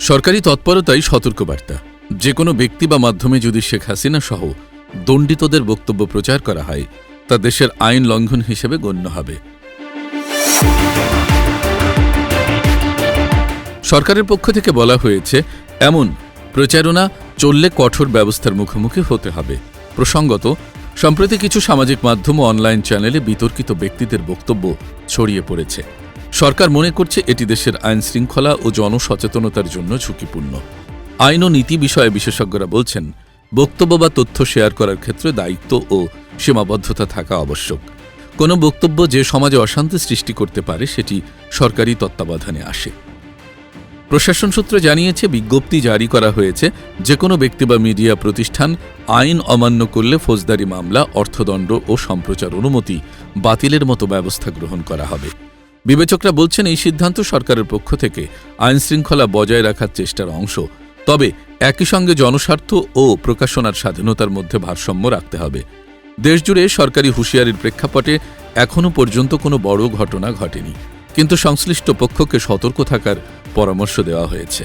সরকারি তৎপরতাই সতর্কবার্তা। যে কোনো ব্যক্তি বা মাধ্যমে যদি শেখ হাসিনা সহ দণ্ডিতদের বক্তব্য প্রচার করা হয়, তা দেশের আইন লঙ্ঘন হিসেবে গণ্য হবে। সরকারের পক্ষ থেকে বলা হয়েছে, এমন প্রচারণা চললে কঠোর ব্যবস্থার মুখোমুখি হতে হবে। প্রসঙ্গত, সম্প্রতি কিছু সামাজিক মাধ্যম অনলাইন চ্যানেলে বিতর্কিত ব্যক্তিদের বক্তব্য ছড়িয়ে পড়েছে। সরকার মনে করছে এটি দেশের আইন শৃঙ্খলা ও জনসচেতনতার জন্য ঝুঁকিপূর্ণ। আইন ও নীতি বিষয়ে বিশেষজ্ঞরা বলছেন, বক্তব্য বা তথ্য শেয়ার করার ক্ষেত্রে দায়িত্ব ও সীমাবদ্ধতা থাকা আবশ্যক। কোনো বক্তব্য যে সমাজে অশান্তি সৃষ্টি করতে পারে, সেটি সরকারি তত্ত্বাবধানে আসে। প্রশাসন সূত্র জানিয়েছে, বিজ্ঞপ্তি জারি করা হয়েছে যে কোনো ব্যক্তি বা মিডিয়া প্রতিষ্ঠান আইন অমান্য করলে ফৌজদারি মামলা, অর্থদণ্ড ও সম্প্রচার অনুমতি বাতিলের মতো ব্যবস্থা গ্রহণ করা হবে। বিবেচকরা বলছেন এই সিদ্ধান্ত সরকারের পক্ষ থেকে আইনশৃঙ্খলা বজায় রাখার চেষ্টার অংশ। তবে একই সঙ্গে জনস্বার্থ ও প্রকাশনার স্বাধীনতার মধ্যে ভারসাম্য রাখতে হবে। দেশজুড়ে সরকারি হুঁশিয়ারির প্রেক্ষাপটে এখনও পর্যন্ত কোনো বড় ঘটনা ঘটেনি। কিন্তু সংশ্লিষ্ট পক্ষকে সতর্ক থাকার পরামর্শ দেওয়া হয়েছে।